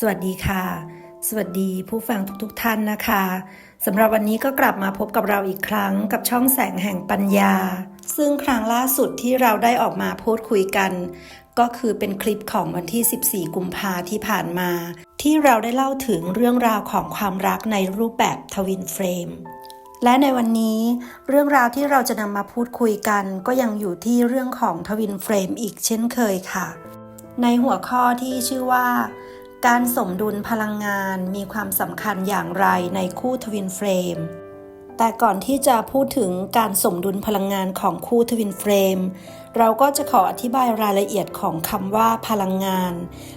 สวัสดีค่ะ สวัสดีผู้ฟังทุกๆทท่านนะคะสำหรับวันนี้ก็กลับมาพบกับเราอีกครั้งกับช่องแสงแห่งปัญญา ซึ่งครั้งล่าสุดที่เราได้ออกมาพูดคุยกัน ก็คือเป็นคลิปของวันที่ 14 กุมภาที่ผ่านมา ที่เราได้เล่าถึงเรื่องราวของความรักในรูปแบบทวินเฟรมและในวันนี้เรื่องราวที่เราจะนำมาพูดคุยกัน ก็ยังอยู่ที่เรื่องของทวินเฟรมอีกเช่นเคยค่ะ ในหัวข้อที่ชื่อว่า การสมดุลพลังงานมีความสำคัญอย่างไรในคู่ทวินเฟรม แต่ก่อนที่จะพูดถึงการสมดุลพลังงานของคู่ทวินเฟรม เราก็จะขออธิบายรายละเอียดของคำว่าพลังงาน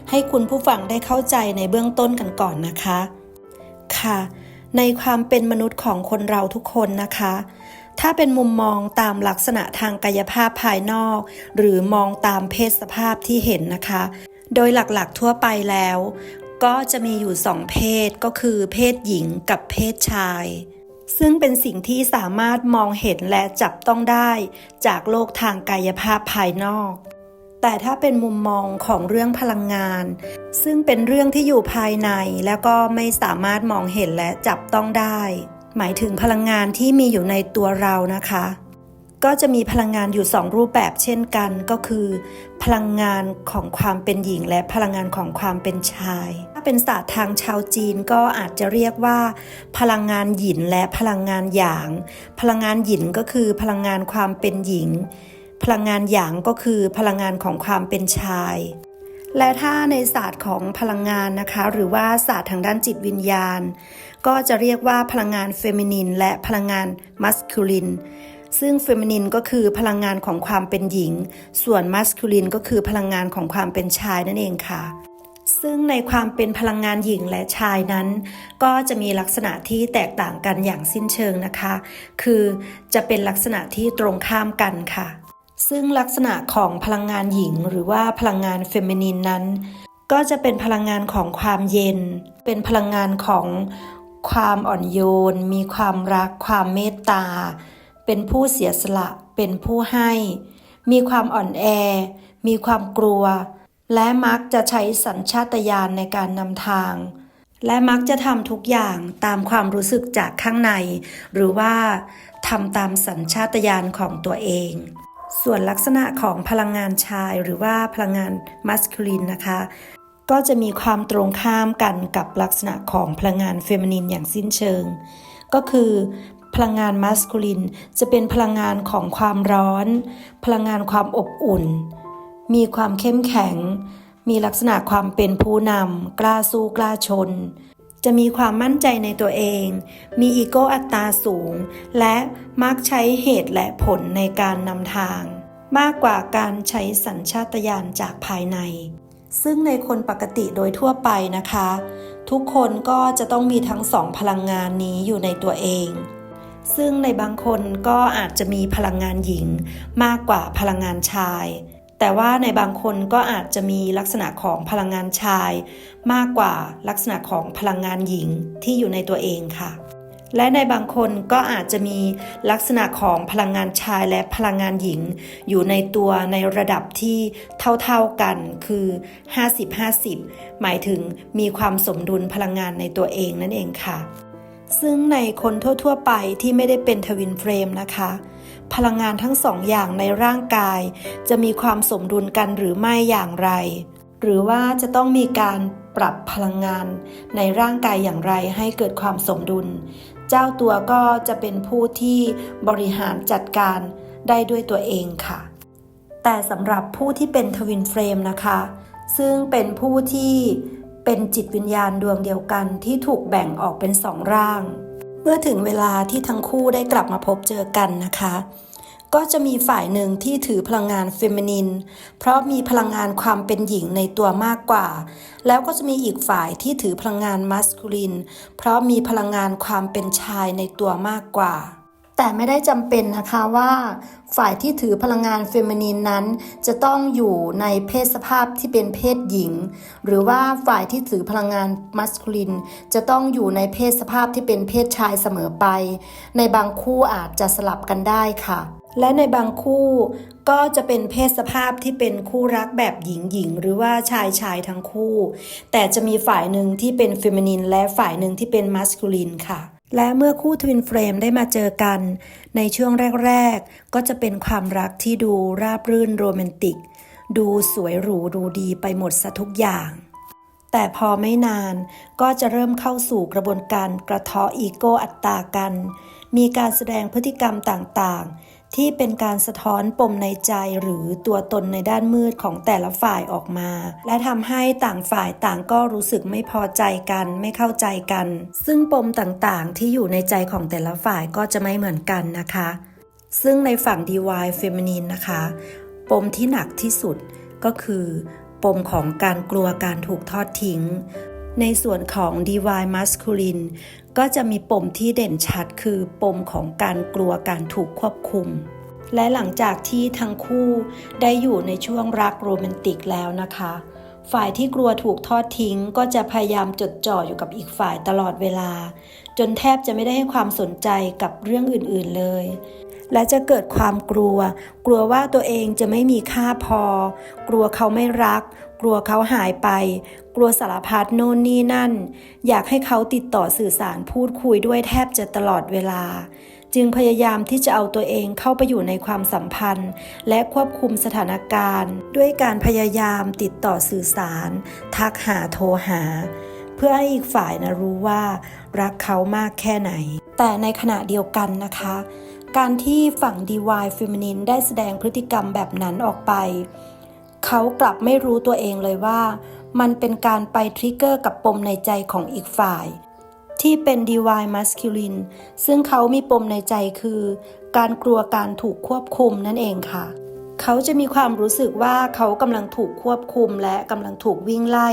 ให้คุณผู้ฟังได้เข้าใจในเบื้องต้นกันก่อนนะคะ ค่ะ ในความเป็นมนุษย์ของคนเราทุกคนนะคะ ถ้าเป็นมุมมองตามลักษณะทางกายภาพภายนอก หรือมองตามเพศสภาพที่เห็นนะคะ โดยหลักๆทั่วไปแล้ว ก็จะมีอยู่สองเพศก็คือเพศหญิงกับเพศชาย ซึ่งเป็นสิ่งที่สามารถมองเห็นและจับต้องได้จากโลกทางกายภาพภายนอก แต่ถ้าเป็นมุมมองของเรื่องพลังงาน ซึ่งเป็นเรื่องที่อยู่ภายในแล้วก็ไม่สามารถมองเห็นและจับต้องได้ หมายถึงพลังงานที่มีอยู่ในตัวเรานะคะ ก็จะมีพลังงานอยู่ 2 รูปแบบเช่นกันก็คือ พลังงานของความเป็นหญิง และพลังงานของความเป็นชาย ถ้าเป็นศาสตร์ทางชาวจีนก็อาจจะเรียกว่า พลังงานหยินและพลังงานหยาง พลังงานหยินก็คือพลังงานความเป็นหญิง พลังงานหยางก็คือพลังงานของความเป็นชาย และถ้าในศาสตร์ของพลังงานนะคะ หรือว่าศาสตร์ทางด้านจิตวิญญาณ ก็จะเรียกว่าพลังงานเฟมินินและพลังงานมัสคูลิน ซึ่งเฟมินินก็คือพลังงานของความเป็นหญิง ส่วนมัสคูลินก็คือพลังงานของความเป็นชายนั่นเองค่ะ ซึ่งในความเป็นพลังงานหญิงและชายนั้น ก็จะมีลักษณะที่แตกต่างกันอย่างสิ้นเชิงนะคะ คือจะเป็นลักษณะที่ตรงข้ามกันค่ะ ซึ่งลักษณะของพลังงานหญิงหรือว่าพลังงานเฟมินินนั้น ก็จะเป็นพลังงานของความเย็น เป็นพลังงานของความอ่อนโยน มีความรัก ความเมตตา เป็นผู้เสียสละ เป็นผู้ให้ มีความอ่อนแอ มีความกลัว และมักจะใช้สัญชาตญาณในการนำทาง และมักจะทำทุกอย่างตามความรู้สึกจากข้างใน หรือว่าทำตามสัญชาตญาณของตัวเอง ส่วนลักษณะของพลังงานชายหรือว่าพลังงานมัสคูลินนะคะ ก็จะมีความตรงข้ามกันกับลักษณะของพลังงานเฟมินินอย่างสิ้นเชิง ก็คือ พลังงานมัสคูลิน จะเป็นพลังงานของความร้อน พลังงานความอบอุ่น มีความเข้มแข็ง มีลักษณะความเป็นผู้นำ กล้าสู้กล้าชน จะมีความมั่นใจในตัวเอง มีอีโก้อัตราสูง และมักใช้เหตุและผลในการนำทาง มากกว่าการใช้สัญชาตญาณจากภายใน ซึ่งในคนปกติโดยทั่วไปนะคะ ทุกคนก็จะต้องมีทั้งสองพลังงานนี้อยู่ในตัวเอง ซึ่งในบางคนก็อาจจะมีพลังงานหญิงมากกว่าพลังงานชาย แต่ว่าในบางคนก็อาจจะมีลักษณะของพลังงานชาย มากกว่าลักษณะของพลังงานหญิงที่อยู่ในตัวเองค่ะ และในบางคนก็อาจจะมีลักษณะของพลังงานชายและพลังงานหญิง อยู่ในตัวในระดับที่เท่าๆกันคือ 50-50 หมายถึงมีความสมดุลพลังงานในตัวเองนั่นเองค่ะ ซึ่งในคนทั่ว ๆ ไปที่ไม่ได้เป็นทวินเฟรมนะคะ พลังงานทั้งสองอย่างในร่างกาย จะมีความสมดุลกันหรือไม่อย่างไร หรือว่าจะต้องมีการปรับพลังงานในร่างกายอย่างไรให้เกิดความสมดุล เจ้าตัวก็จะเป็นผู้ที่บริหารจัดการได้ด้วยตัวเองค่ะ แต่สำหรับผู้ที่เป็นทวินเฟรมนะคะ ซึ่งเป็นผู้ที่ เป็นจิตวิญญาณดวงเดียวกันที่ถูกแบ่งออกเป็นสองร่าง เมื่อถึงเวลาที่ทั้งคู่ได้กลับมาพบเจอกันนะคะ ก็จะมีฝ่ายหนึ่งที่ถือพลังงานเฟมินิน เพราะมีพลังงานความเป็นหญิงในตัวมากกว่า แล้วก็จะมีอีกฝ่ายที่ถือพลังงานมัสคูลิน เพราะมีพลังงานความเป็นชายในตัวมากกว่า แต่ไม่ได้จำเป็นนะคะว่าฝ่ายที่ถือพลังงานเฟมินินนั้น จะต้องอยู่ในเพศสภาพที่เป็นเพศหญิง หรือว่าฝ่ายที่ถือพลังงานมัสคูลิน จะต้องอยู่ในเพศสภาพที่เป็นเพศชายเสมอไป ในบางคู่อาจจะสลับกันได้ค่ะ และในบางคู่ก็จะเป็นเพศสภาพที่เป็นคู่รักแบบหญิงหญิงหรือว่าชายชายทั้งคู่ แต่จะมีฝ่ายหนึ่งที่เป็นเฟมินินและฝ่ายหนึ่งที่เป็นมัสคูลินค่ะ และเมื่อคู่ทวินเฟรมได้มาเจอกัน ในช่วงแรก ๆ ก็จะเป็นความรักที่ดูราบรื่นโรแมนติก ดูสวยหรูดูดีไปหมดซะทุกอย่าง แต่พอไม่นานก็จะเริ่มเข้าสู่กระบวนการกระเทาะอีโก้อัตตากัน มีการแสดงพฤติกรรมต่างๆ ที่เป็นการสะท้อนปมในใจหรือตัวตนในด้านมืดของแต่ละฝ่ายออกมา และทำให้ต่างฝ่ายต่างก็รู้สึกไม่พอใจกันไม่เข้าใจกัน ซึ่งปมต่างๆ ที่อยู่ในใจของแต่ละฝ่ายก็จะไม่เหมือนกันนะคะ ซึ่งในฝั่ง DY Feminine นะคะ ปมที่หนักที่สุดก็คือ ปมของการกลัวการถูกทอดทิ้ง ในส่วนของ DY Masculine ก็จะมีปมที่เด่นชัดคือปมของการกลัวการถูกควบคุม และหลังจากที่ทั้งคู่ได้อยู่ในช่วงรักโรแมนติกแล้วนะคะ ฝ่ายที่กลัวถูกทอดทิ้ง ก็จะพยายามจดจ่ออยู่กับอีกฝ่ายตลอดเวลา จนแทบจะไม่ได้ให้ความสนใจกับเรื่องอื่นๆเลย และจะเกิดความกลัว กลัวว่าตัวเองจะไม่มีค่าพอ กลัวเขาไม่รัก กลัวเขาหายไป กลัวสารพัดโน่นนี่นั่น อยากให้เขาติดต่อสื่อสารพูดคุยด้วยแทบจะตลอดเวลา จึงพยายามที่จะเอาตัวเองเข้าไปอยู่ในความสัมพันธ์ และควบคุมสถานการณ์ ด้วยการพยายามติดต่อสื่อสาร ทักหาโทรหา เพื่อให้อีกฝ่ายนะรู้ว่ารักเขามากแค่ไหน แต่ในขณะเดียวกันนะคะการที่ฝั่ง DY Feminine ได้แสดงพฤติกรรมแบบนั้นออกไป เขากลับไม่รู้ตัวเองเลยว่า มันเป็นการไปทริกเกอร์กับปมในใจของอีกฝ่าย ที่เป็น DY Masculine ซึ่งเขามีปมในใจคือ การกลัวการถูกควบคุมนั่นเองค่ะ เขาจะมีความรู้สึกว่าเขากำลังถูกควบคุมและกำลังถูกวิ่งไล่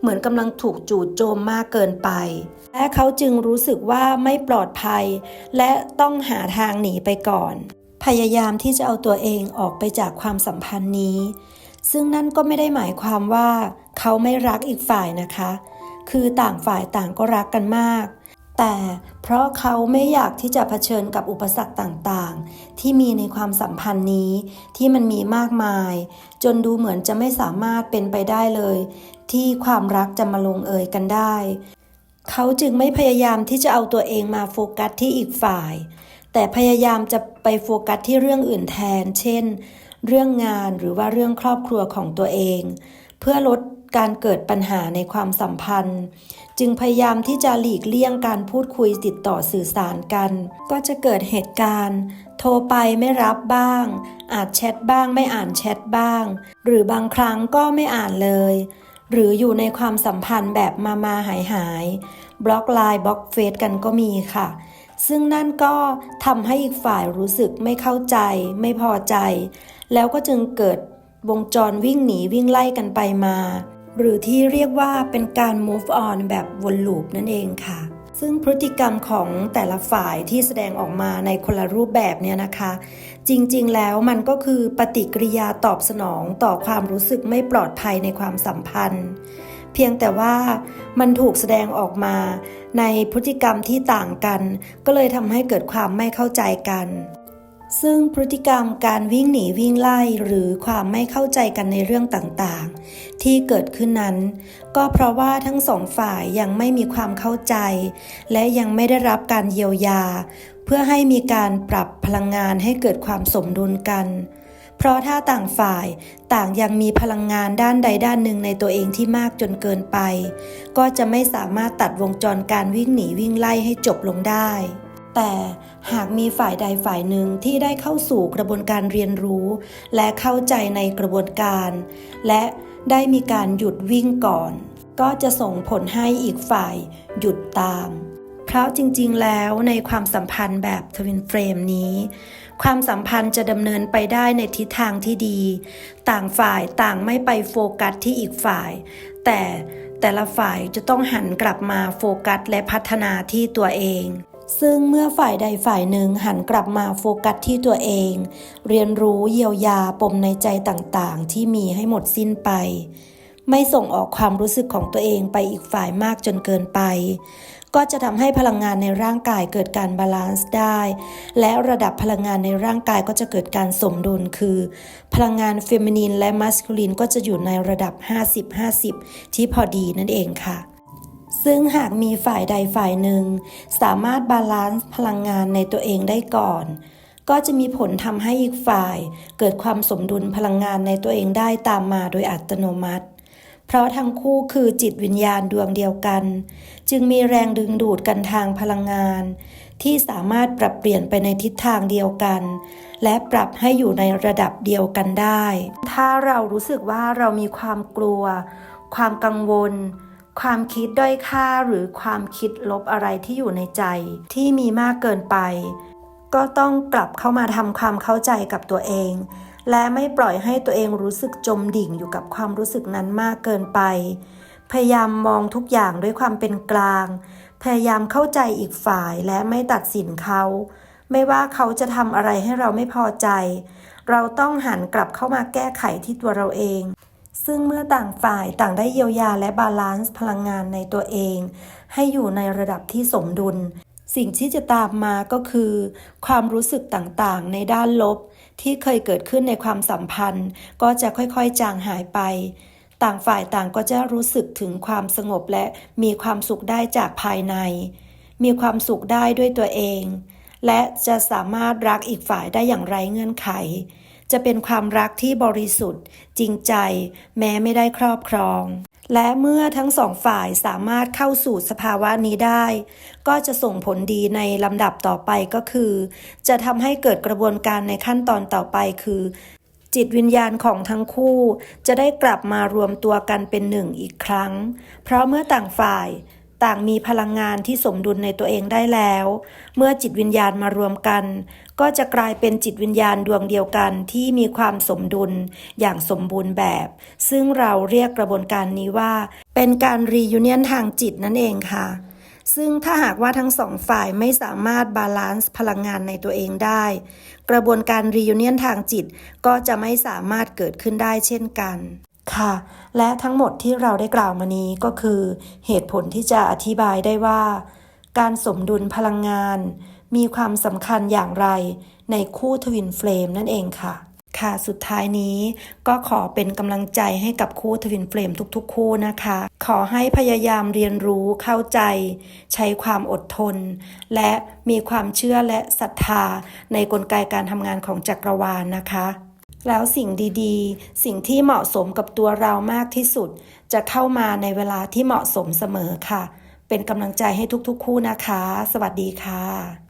เหมือนกำลังถูกจู่โจมมากเกินไป และเขาจึงรู้สึกว่าไม่ปลอดภัย และต้องหาทางหนีไปก่อน พยายามที่จะเอาตัวเองออกไปจากความสัมพันธ์นี้ ซึ่งนั่นก็ไม่ได้หมายความว่าเขาไม่รักอีกฝ่ายนะคะ คือต่างฝ่ายต่างก็รักกันมาก แต่เพราะเขาไม่อยากที่จะเผชิญกับอุปสรรคต่างๆ ที่มีในความสัมพันธ์นี้ที่มันมีมากมาย จนดูเหมือนจะไม่สามารถเป็นไปได้เลย ที่ความรักจะมาลงเอยกันได้ เขาจึงไม่พยายามที่จะเอาตัวเองมาโฟกัสที่อีกฝ่าย แต่พยายามจะไปโฟกัสที่เรื่องอื่นแทน เช่น เรื่องงานหรือว่าเรื่องครอบครัวของตัวเอง เพื่อลดการเกิดปัญหาในความสัมพันธ์ จึงพยายามที่จะหลีกเลี่ยงการพูดคุยติดต่อสื่อสารกัน ก็จะเกิดเหตุการณ์ โทรไปไม่รับบ้าง อาจแชทบ้างไม่อ่านแชทบ้าง หรือบางครั้งก็ไม่อ่านเลย หรืออยู่ในความสัมพันธ์แบบมามาหายหายบล็อกไลน์บล็อกเฟซกันก็มีค่ะ ซึ่งนั่นก็ทำให้อีกฝ่ายรู้สึกไม่เข้าใจ ไม่พอใจ แล้วก็จึงเกิดวงจรวิ่งหนีวิ่งไล่กันไปมา หรือที่เรียกว่าเป็นการ move on แบบวนลูปนั่นเองค่ะ ซึ่งพฤติกรรมของแต่ละฝ่ายที่แสดงออกมาในคนละรูปแบบเนี่ยนะคะ จริงๆ แล้วมันก็คือปฏิกิริยาตอบสนองต่อความรู้สึกไม่ปลอดภัยในความสัมพันธ์ เพียงแต่ว่ามันถูกแสดงออกมาในพฤติกรรมที่ต่างกัน ก็เลยทำให้เกิดความไม่เข้าใจกัน ซึ่งพฤติกรรมการวิ่งหนีวิ่งไล่หรือความไม่เข้าใจกันในเรื่องต่างๆ ที่เกิดขึ้นนั้น ก็เพราะว่าทั้งสองฝ่ายยังไม่มีความเข้าใจ และยังไม่ได้รับการเยียวยา เพื่อให้มีการปรับพลังงานให้เกิดความสมดุลกัน เพราะถ้าต่างฝ่ายต่างยังมีพลังงานด้านใดด้านหนึ่งในตัวเองที่มากจนเกินไป ก็จะไม่สามารถตัดวงจรการวิ่งหนีวิ่งไล่ให้จบลงได้ แต่หากมีฝ่ายใดฝ่ายหนึ่งที่ได้เข้าสู่กระบวนการเรียนรู้ และเข้าใจในกระบวนการ และได้มีการหยุดวิ่งก่อน ก็จะส่งผลให้อีกฝ่ายหยุดตาม เพราะจริงๆแล้วในความสัมพันธ์แบบทวินเฟรมนี้ ความสัมพันธ์จะดำเนินไปได้ในทิศทางที่ดี ต่างฝ่ายต่างไม่ไปโฟกัสที่อีกฝ่าย แต่แต่ละฝ่ายจะต้องหันกลับมาโฟกัสและพัฒนาที่ตัวเองซึ่งเมื่อฝ่ายใดฝ่ายหนึ่งหันกลับมาโฟกัสที่ตัวเอง เรียนรู้เยียวยาปมในใจต่างๆ ที่มีให้หมดสิ้นไป ไม่ส่งออกความรู้สึกของตัวเองไปอีกฝ่ายมากจนเกินไป ก็จะทำให้พลังงานในร่างกายเกิดการบาลานซ์ได้ และระดับพลังงานในร่างกายก็จะเกิดการสมดุลคือ พลังงานเฟมินีนและมัสคูลินก็จะอยู่ในระดับ 50-50 ที่พอดีนั่นเองค่ะซึ่งหากมีฝ่ายใดฝ่ายหนึ่ง สามารถบาลานซ์พลังงานในตัวเองได้ก่อน ก็จะมีผลทำให้อีกฝ่าย เกิดความสมดุลพลังงานในตัวเองได้ตามมาโดยอัตโนมัติ เพราะทั้งคู่คือจิตวิญญาณดวงเดียวกัน จึงมีแรงดึงดูดกันทางพลังงาน ที่สามารถปรับเปลี่ยนไปในทิศทางเดียวกัน และปรับให้อยู่ในระดับเดียวกันได้ ถ้าเรารู้สึกว่าเรามีความกลัว ความกังวลความคิดด้อยค่าหรือความคิดลบอะไรที่อยู่ในใจที่มีมากเกินไป ก็ต้องกลับเข้ามาทำความเข้าใจกับตัวเอง และไม่ปล่อยให้ตัวเองรู้สึกจมดิ่งอยู่กับความรู้สึกนั้นมากเกินไป พยายามมองทุกอย่างด้วยความเป็นกลาง พยายามเข้าใจอีกฝ่ายและไม่ตัดสินเขา ไม่ว่าเขาจะทำอะไรให้เราไม่พอใจ เราต้องหันกลับเข้ามาแก้ไขที่ตัวเราเองซึ่งเมื่อต่างฝ่ายต่างได้เยียวยาและบาลานซ์พลังงานในตัวเอง ให้อยู่ในระดับที่สมดุล สิ่งที่จะตามมาก็คือ ความรู้สึกต่างๆ ในด้านลบ ที่เคยเกิดขึ้นในความสัมพันธ์ ก็จะค่อยๆจางหายไป ต่างฝ่ายต่างก็จะรู้สึกถึงความสงบและมีความสุขได้จากภายใน มีความสุขได้ด้วยตัวเอง และจะสามารถรักอีกฝ่ายได้อย่างไร้เงื่อนไข จะเป็นความรักที่บริสุทธิ์ จริงใจ แม้ไม่ได้ครอบครอง และเมื่อทั้งสองฝ่ายสามารถเข้าสู่สภาวะนี้ได้ ก็จะส่งผลดีในลำดับต่อไปก็คือ จะทำให้เกิดกระบวนการในขั้นตอนต่อไปคือ จิตวิญญาณของทั้งคู่ จะได้กลับมารวมตัวกันเป็นหนึ่งอีกครั้ง เพราะเมื่อต่างฝ่าย ต่างมีพลังงานที่สมดุลในตัวเองได้แล้ว เมื่อจิตวิญญาณมารวมกัน ก็จะกลายเป็นจิตวิญญาณดวงเดียวกันที่มีความสมดุลอย่างสมบูรณ์แบบ ซึ่งเราเรียกกระบวนการนี้ว่า เป็นการรียูเนียนทางจิตนั่นเองค่ะ ซึ่งถ้าหากว่าทั้งสองฝ่ายไม่สามารถบาลานซ์พลังงานในตัวเองได้ กระบวนการรียูเนียนทางจิตก็จะไม่สามารถเกิดขึ้นได้เช่นกัน ค่ะ และทั้งหมดที่เราได้กล่าวมานี้ก็คือเหตุผลที่จะอธิบายได้ว่า การสมดุลพลังงาน มีความสำคัญอย่างไรในคู่ทวินเฟลมนั่นเองค่ะ ค่ะสุดท้ายนี้ก็ขอเป็นกำลังใจให้กับคู่ทวินเฟลมทุกๆ คู่นะคะ ขอให้พยายามเรียนรู้เข้าใจ ใช้ความอดทน และมีความเชื่อและศรัทธาในกลไกการทำงานของจักรวาลนะคะ แล้วสิ่งดีๆ สิ่งที่เหมาะสมกับตัวเรามากที่สุด จะเข้ามาในเวลาที่เหมาะสมเสมอค่ะ เป็นกำลังใจให้ทุกๆคู่นะคะ สวัสดีค่ะ